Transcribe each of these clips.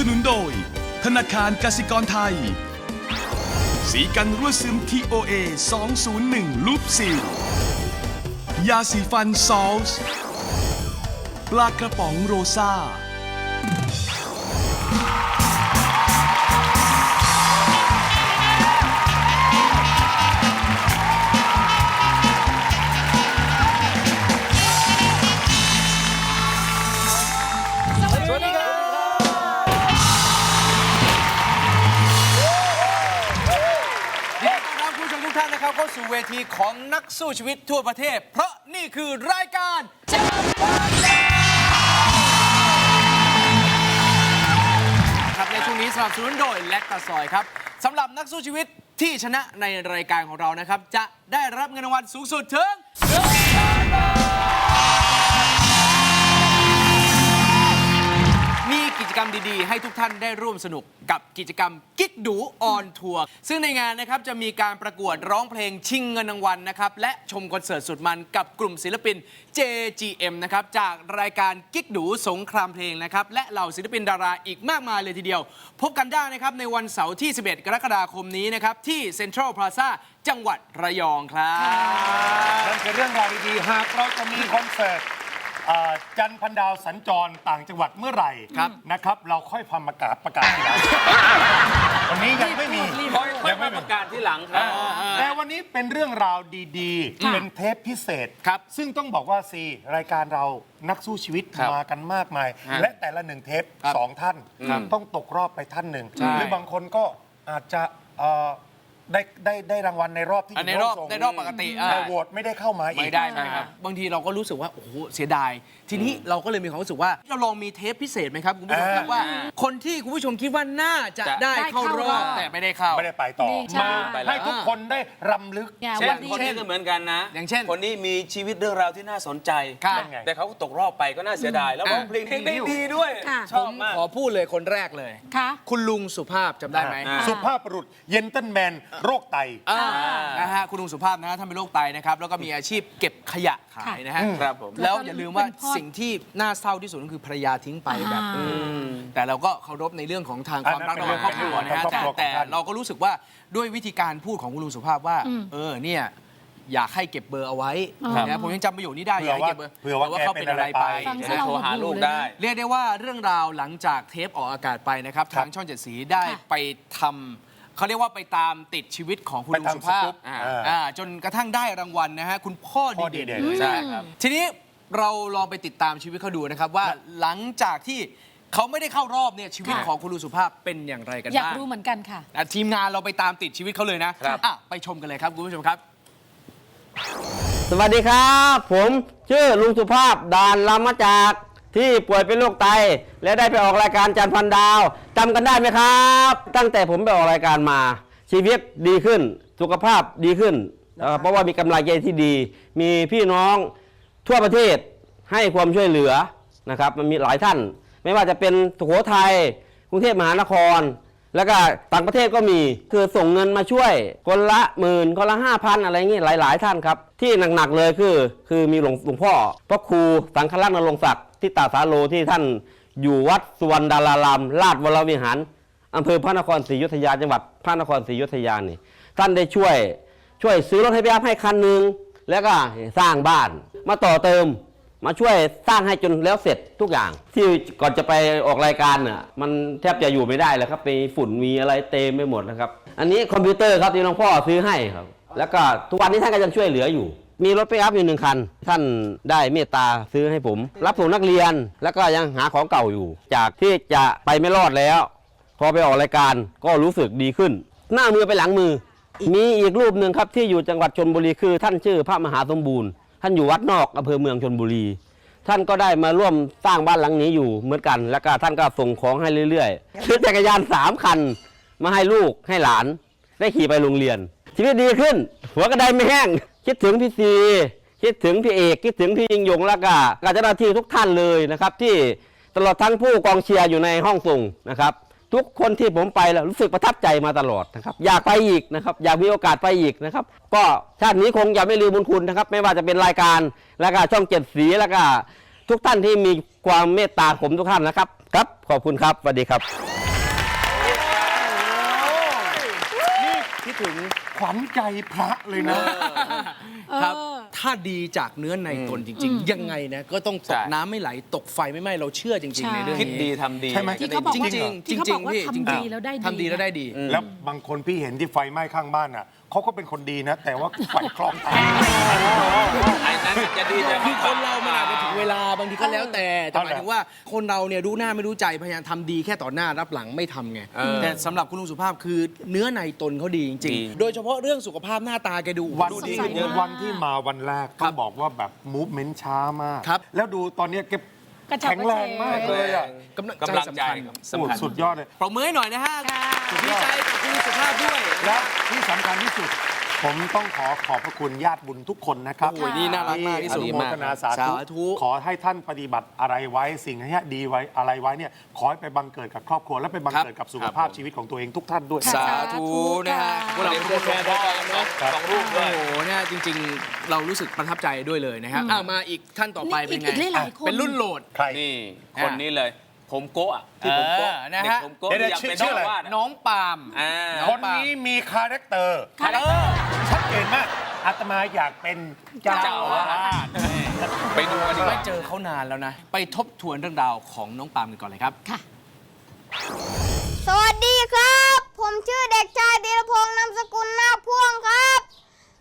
สนุนโดย ธนาคารกสิกรไทย สีกันรั่วซึม TOA 201 ลูปซิล ยาสีฟันซอลส์ปลากระป๋องโรซ่า ท่านนะครับเข้าสู่เวทีของนักสู้ชีวิตทั่วประเทศ เพราะนี่คือรายการครับในช่วงนี้สนับสนุนโดยแลคตาซอยครับสำหรับนักสู้ชีวิตที่ชนะในรายการของเรานะครับ จะได้รับเงินรางวัลสูงสุดถึงมีกิ จกรรมดีๆ ให้ทุกท่านได้ร่วมสนุกกับกิจกรรมกิ๊กดูออนทัวร์ซึ่งในงานนะครับจะมีการประกวดร้องเพลงชิงเงินรางวัลนะครับ และชมคอนเสิร์ตสุดมันกับกลุ่มศิลปิน JGM นะครับ จากรายการกิ๊กดูสงครามเพลงนะครับ และเหล่าศิลปินดาราอีกมากมายเลยทีเดียว พบกันได้นะครับในวันเสาร์ที่ 11 กรกฎาคมนี้นะครับที่เซ็นทรัลพลาซาจังหวัดระยองครับนั่นคือเรื่องราวดีๆหากเราจะมีคอนเสิร์ต เอ่อจันทร์พันดาวสัญจรต่างจังหวัดเมื่อไหร่ครับ นะครับ เราค่อยพาประกาศประกาศทีหลังวันนี้ยังไม่มี ค่อยๆประกาศที่หลังครับ แต่วันนี้เป็นเรื่องราวดีๆ เป็นเทปพิเศษครับซึ่งต้องบอกว่าซีรายการเรานักสู้ชีวิตครับมากันมากมาย ฮะและแต่ละหนึ่งเทปครับสองท่าน ครับต้องตกรอบไปท่านหนึ่งใช่ หรือบางคนก็อาจจะเอ่อ ได้ได้ได้รางวัลในรอบที่อันในยู่รอบส่งในรอบปกติอ่า แต่โหวตไม่ได้เข้ามาอีก ไม่ได้ไม่ครับบางทีเราก็รู้สึกว่าโอ้โหเสียดาย ทีนี้เราก็เลยมีความรู้สึกว่าเราลองมีเทปพิเศษไหมครับคุณผู้ชมครับอ่าว่า คนที่คุณผู้ชมคิดว่าน่าจะจะ ได้เข้ารอบ แต่ไม่ได้เข้า ไม่ได้ไปต่อ นี่ใช่ มาไปแล้วให้ทุกคนได้รำลึกอย่าเช่วันนคนนี้นี้ก็เหมือนกันนะอย่างเช่นคนนี้มีชีวิตเรื่องราวที่น่าสนใจ ครับเป็นไง แต่เขาก็ตกรอบไปก็น่าเสียดาย แล้วร้องเพลงเพลงได้ดีด้วย ค่ะชอบมาก ขอพูดเลยคนแรกเลย ค่ะ คุณลุงสุภาพจำได้ไหม อ่า สุภาพบุรุษเยนเตนแมนโรคไต อ่านะฮะคุณลุงสุภาพนะฮะท่านเป็นโรคไตนะครับแล้วก็มีอาชีพเก็บขยะขายนะฮะครับผมแล้วอย่าลืมว่าเป็นพ่อสิ่งที่น่าเศร้าที่สุดก็คือภรรยาทิ้งไปแบบอ่าแต่เราก็เคารพในเรื่องของทางความรักอันระนั้หว่านงครอบครัวนะฮะเป็นแต่เรื่องของครอบครัวแต่ของท่านเราก็รู้สึกว่าด้วยวิธีการพูดของคุณลุงสุภาพว่า เออเนี่ยอยากให้เก็บเบอร์เอาไว้ครับนะผมยังจำประโยคนี้ได้อยากให้เก็บเบอร์เผื่อว่าเขาเป็นอะไรไป ฟังจะซะได้เราโทรหาหดลูหูกเลยได้นะเรียกได้ว่าเรื่องราวหลังจากเทปออกอากาศไปนะครับครับทางช่องเจ็ดสีได้ค่ะไปทำ เขาเรียกว่าไปตามติดชีวิตของคุณไปลุงทำสุภาสพกู๊ปอ่าอ่าอ่าจนกระทั่งได้รางวัลนะฮะคุณพ่อพ่อดีดีเด่เด่นน ใช่ครับ ทีนี้เราลองไปติดตามชีวิตเขาดูนะครับว่าหลังจากที่เขาไม่ได้เข้ารอบเนี่ยชีวิตค่ะ ของคุณลุงสุภาพเป็นอย่างไรกันอยากบ้างรู้เหมือนกันค่ะ อะทีมงานเราไปตามติดชีวิตเขาเลยนะครับ อะไปชมกันเลยครับคุณผู้ชมครับ สวัสดีครับ ผมชื่อลุงสุภาพดานลำมาจาก ที่ป่วยเป็นโรคไต และได้ไปออกรายการจันทร์พันดาวจำกันได้ไหมครับ ตั้งแต่ผมไปออกรายการมา ชีวิตดีขึ้น สุขภาพดีขึ้นเอ่อเพราะว่ามีกำลังใจที่ดี มีพี่น้องทั่วประเทศให้ความช่วยเหลือนะครับ มันมีหลายท่าน ไม่ว่าจะเป็นสุโขทัยกรุงเทพมหานคร แล้วก็ต่างประเทศก็มีคือส่งเงินมาช่วย คนละหมื่นคนละห้าพันอะไรเงี้ยหลาย ๆ ท่านครับ ที่หนักๆเลยคือ คือมีหลวงหลวงพ่อพระครูสังฆลักษณ์นรงค์ศักดิ์ ที่ตาสาโลที่ท่านอยู่วัดสุวรรณดารารามราชวรวิหารอำเภอพระนครศรีอยุธยาจังหวัดพระนครศรีอยุธยานี่ท่านได้ช่วยช่วยซื้อรถให้พี่อัพให้คันหนึ่งแล้วก็สร้างบ้านมาต่อเติมมาช่วยสร้างให้จนแล้วเสร็จทุกอย่าง ที่ก่อนจะไปออกรายการน่ะมันแทบจะอยู่ไม่ได้เลยครับมีฝุ่นมีอะไรเต็มไปหมดนะครับ อันนี้คอมพิวเตอร์ครับที่หลวงพ่อซื้อให้ครับ แล้วก็ทุกวันนี้ท่านก็ยังช่วยเหลืออยู่ มีรถไปอัพอยู่หนึ่งคัน ท่านได้เมตตาซื้อให้ผม รับส่งนักเรียนแล้วก็ยังหาของเก่าอยู่ จากที่จะไปไม่รอดแล้ว พอไปออกรายการก็รู้สึกดีขึ้น หน้ามือไปหลังมือ มีอีกรูปหนึ่งครับที่อยู่จังหวัดชนบุรีคือ ท่านชื่อพระมหาสมบูรณ์ ท่านอยู่วัดนอกอำเภอเมืองชนบุรี ท่านก็ได้มาร่วมสร้างบ้านหลังนี้อยู่เหมือนกัน แล้วก็ท่านก็ส่งของให้เรื่อยๆซื้อจักรยานสามคัน มาให้ลูกให้หลาน ได้ขี่ไปโรงเรียนชีวิตดีขึ้น หัวกระไดไม่แห้ง คิดถึงพี่ซีคิดถึงพี่เอกคิดถึงพี่ยิงยงแล้วก็กาเจ้าหน้าที่ทุกท่านเลยนะครับ ที่ตลอดทั้งผู้กองเชียร์อยู่ในห้องส่งนะครับ ทุกคนที่ผมไปแล้วรู้สึกประทับใจมาตลอดนะครับอยากไปอีกนะครับอยากมีโอกาสไปอีกนะครับ ก็ชาตินี้คงจะไม่ลืมบุญคุณนะครับ ไม่ว่าจะเป็นรายการแล้วก็ช่องเจ็ดสีแล้วก็ทุกท่านที่มีความเมตตาผมทุกท่านนะครับครับ ขอบคุณครับสวัสดีครับ ถึงขวัญใจพระเลยนะ ครับ ถ้าดีจากเนื้อในตนจริง ๆ ยังไงนะก็ต้องตใช่กน้ำไม่ไหลตกไฟไม่ไหม้เราเชื่อจริงใช่ๆในเรื่องคิดดีนี้ทำดี ใช่ไหม ที่เขาบอกจว่าริงๆจที่เขาริบองกๆว่าพี่จริงทำดีแล้วได้ดี ทำดีแล้วได้ดี แล้วบางคนพี่เห็นที่ไฟไหม้ข้างบ้านน่ะเขาก็เป็นคนดีนะ แต่ว่าไฟคลองตายไอ้นั้นจะดีจะคือคนเรามันอาจจะถึงเวลาบางทีก็แล้วแต่ แต่หมายเอาแหละถึงว่าคนเราเนี่ยรู้หน้าไม่รู้ใจพยายามทำดีแค่ต่อหน้ารับหลังไม่ทำไงแต่สำหรับคุณลุงสุภาพคือเนื้อในตนเขาดีจริงๆ โดยเฉพาะเรื่องสุขภาพหน้าตาแกดูวันดูที่ดีขึ้นเยอะวันที่มาวันแรกครัต้อบงบอกว่าแบบมูฟเมนต์ช้ามากครับแล้วดูตอนเนี้ยแก กระฉับแข็งแรงมากเลยอะกำลังกำลังใจใจสำคัญครับโอ้สำคัญ สุดยอดเลย ปรบมือให้หน่อยนะฮะดีใจกับคุณลุงสุภาพด้วย และที่สำคัญที่สุด ผมต้องขอขอบพระคุณญาติบุญทุกคนนะครับโอ้ยนี่น่ารักมากที่สุดอนุโมทนาสาสาธุ ธุขอให้ท่านปฏิบัติอะไรไว้สิ่งที่ดีไว้อะไรไว้เนี่ยขอให้ไปบังเกิดกับครอบครัว และไปบังเกิดกับสุขภาพชีวิตของตัวเองทุกท่านด้วยสาธุนะฮะพวกเราเป็นแฟนๆกันเนาะสองรูปโอ้ด้วยโหเนี่ยจริง ๆ เรารู้สึกประทับใจด้วยเลยนะครับอะมาอีกท่านต่อไปเป็นไงอีกหลายๆคน เป็นรุ่นโหลด ใคร นี่ คนนี้เลย ผมโกะอะที่ผมโกะเออนะเด็กฮะผมโกะเดี๋ยวๆอยากเป็นชื่ออะไร เจ้าอาวาสอะน้องปาล์ม อ่าคนนี้มีคาแรคเตอร์คาแรคเตอร์ ชัดเจนมากอาตมาอยากเป็นเจ้าเจ้าอาอาวาวาส สไปดูกันดีกไม่ว่าเจอเขานานแล้วนะ ไปทบทวนเรื่องราวของน้องปาล์มกันก่อนเลยครับค่ะสวัสดีครับ ผมชื่อเด็กชายธีรพงษ์นามสกุลนาคพ่วงครับ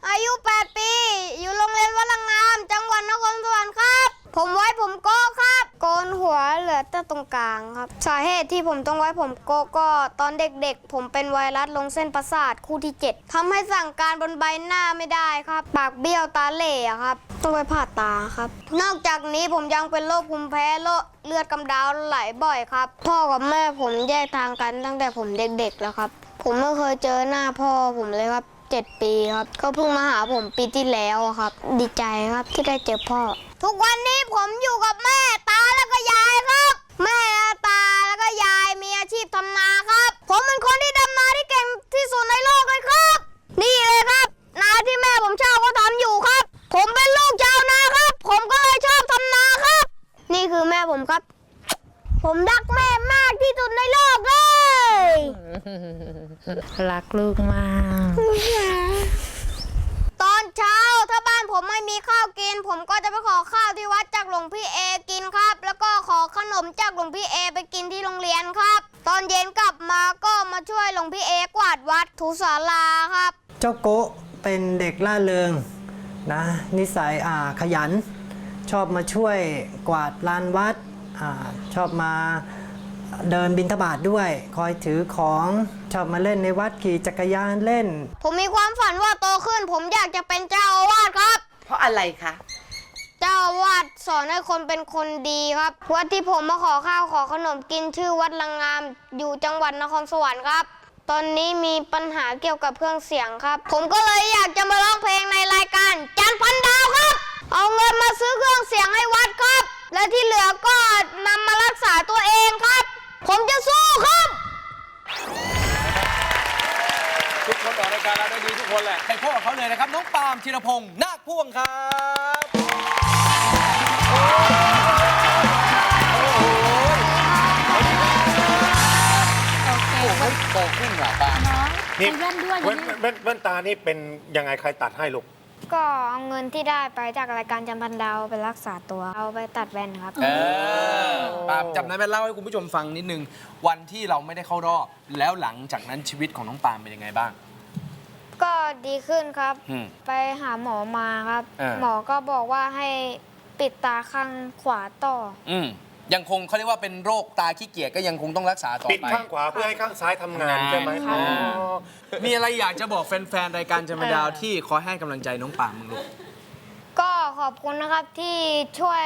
อายุ 8 ปี อยู่โรงเรียนวัดลังงาม จังหวัดนครสวรรค์ครับ ผมไว้ผมโก้ครับ โกนหัวเหลือแต่ตรงกลางครับ สาเหตุที่ผมต้องไว้ผมโกก็ตอนเด็กๆ ผมเป็นไวรัสลงเส้นประสาทคู่ที่ 7ทำให้สั่งการบนใบหน้าไม่ได้ครับ ปากเบี้ยวตาเหล่ครับ ต้องไปผ่าตาครับ นอกจากนี้ผมยังเป็นโรคภูมิแพ้โรคเลือดกำเดาไหลบ่อยครับ พ่อกับแม่ผมแยกทางกันตั้งแต่ผมเด็กๆแล้วครับ ผมไม่เคยเจอหน้าพ่อผมเลยครับ7ปีครับก็เพิ่งมาหาผมปีที่แล้วครับ ดีใจครับที่ได้เจอพ่อ ทุกวันนี้ผมอยู่กับแม่ตาแล้วก็ยายครับ แม่ตาแล้วก็ยายมีอาชีพทำนาครับ ผมเป็นคนที่ดำนาที่เก่งที่สุดในโลกเลยครับ นี่เลยครับ นาที่แม่ผมเช่าก็ทำอยู่ครับ ผมเป็นลูกชาวนาครับ ผมก็เลยชอบทำนาครับ นี่คือแม่ผมครับ ผมรักแม่มากที่สุดในโลกเลย รักลูกมาก ตอนเช้าถ้าบ้านผมไม่มีข้าวกิน ผมก็จะไปขอข้าวที่วัดจากหลวงพี่เอกินครับ แล้วก็ขอขนมจากหลวงพี่เอไปกินที่โรงเรียนครับ ตอนเย็นกลับมาก็มาช่วยหลวงพี่เอกวาดวัดถูศาลาครับ เจ้าโกะเป็นเด็กล่าเริงนะนิสัยอ่าขยัน ชอบมาช่วยกวาดลานวัดอาชอบมา เดินบินทบาทด้วย คอยถือของชอบมาเล่นในวัดขี่จักรยานเล่น ผมมีความฝันว่าโตขึ้น ผมอยากจะเป็นเจ้าอาวาสครับ เพราะอะไรคะ เจ้าอาวาสสอนให้คนเป็นคนดีครับ วัดที่ผมมาขอข้าวขอขนมกินชื่อวัดลังงาม อยู่จังหวัดนครสวรรค์ครับ ตอนนี้มีปัญหาเกี่ยวกับเครื่องเสียงครับ ผมก็เลยอยากจะมาร้องเพลงในรายการจันทร์พันดาวครับ เอาเงินมาซื้อเครื่องเสียงให้วัดครับ และที่เหลือก็นำมารักษาตัวเองครับ ผมจะสู้ครับ ทุกคนออกรายการเราได้ดีทุกคนแหละ ไปพบกับเขาเลยนะครับ น้องปาล์มธีรพงศ์นาคพ่วงครับ โอเคเขาโตขึ้นกว่าปาล์มน้องใส่นี่แว่นด้วยแว่นนะเนี่ย แว่นแว่นตานี่เป็นยังไงใครตัดให้ลูก ก็เอาเงินที่ได้ไปจากรายการจันทร์พันดาวไปรักษาตัว เอาไปตัดแว่นครับ เออปาล์มจำได้ไหมเล่าให้คุณผู้ชมฟังนิดนึง วันที่เราไม่ได้เข้ารอบ แล้วหลังจากนั้นชีวิตของน้องปาล์มเป็นยังไงบ้าง ก็ดีขึ้นครับ อืมไปหาหมอมาครับ เออ หมอก็บอกว่าให้ปิดตาข้างขวาต่อ อืม ยังคงเขาเรียกว่าเป็นโรคตาขี้เกียจก็ยังคงต้องรักษาต่อปิดไป ข้างขวาเพื่อให้ข้างซ้ายทำงานใช่ไหมทำงาน อ๋อมีอะไรอยากจะบอกแฟนๆ รายการจำมาดาวที่คอยให้กำลังใจน้องปาล์มมึงลูก ก็ขอบคุณนะครับที่ช่วย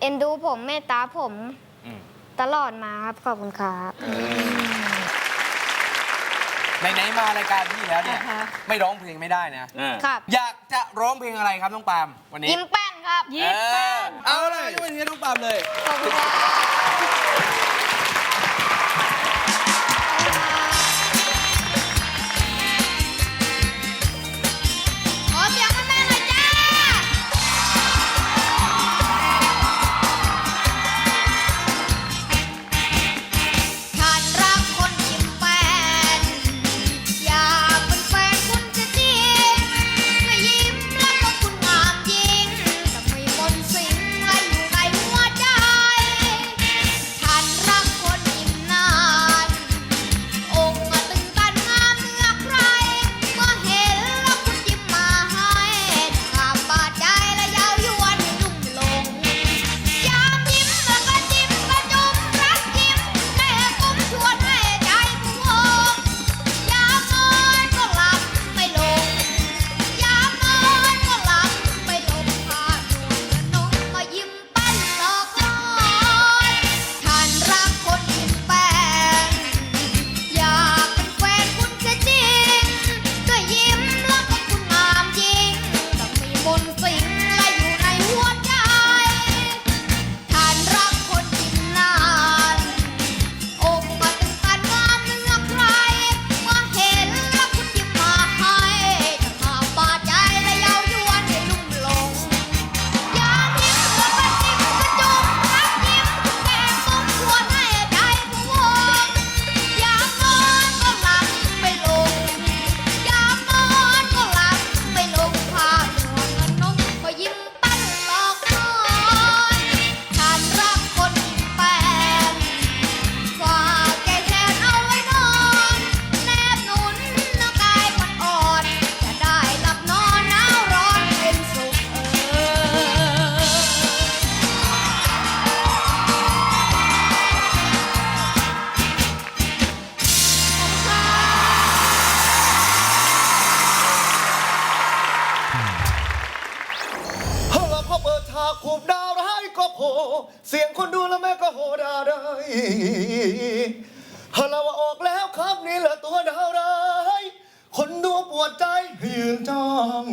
เอ็นดูผมเมตตาผมอืม ตลอดมาครับ ขอบคุณครับ ไหนๆมารายการพี่แล้วเนี่ย อ่าฮะ ไม่ร้องเพลงไม่ได้นะ อ่า ครับ อยากจะร้องเพลงอะไรครับน้องปาล์มวันนี้ ยิ้มแป้น ครับ ยิ้มแป้น เออเอาเลยยกมือให้น้องปาล์มเลย ขอบคุณครับ ขูบดาวร้ายก็โผล่เสียงคนดูแล้วแม่ก็โหดาได้ฮาลาวาออกแล้วครับนี่แหละตัวดาวร้าย คนดูปวดใจห้ยืนจ้อง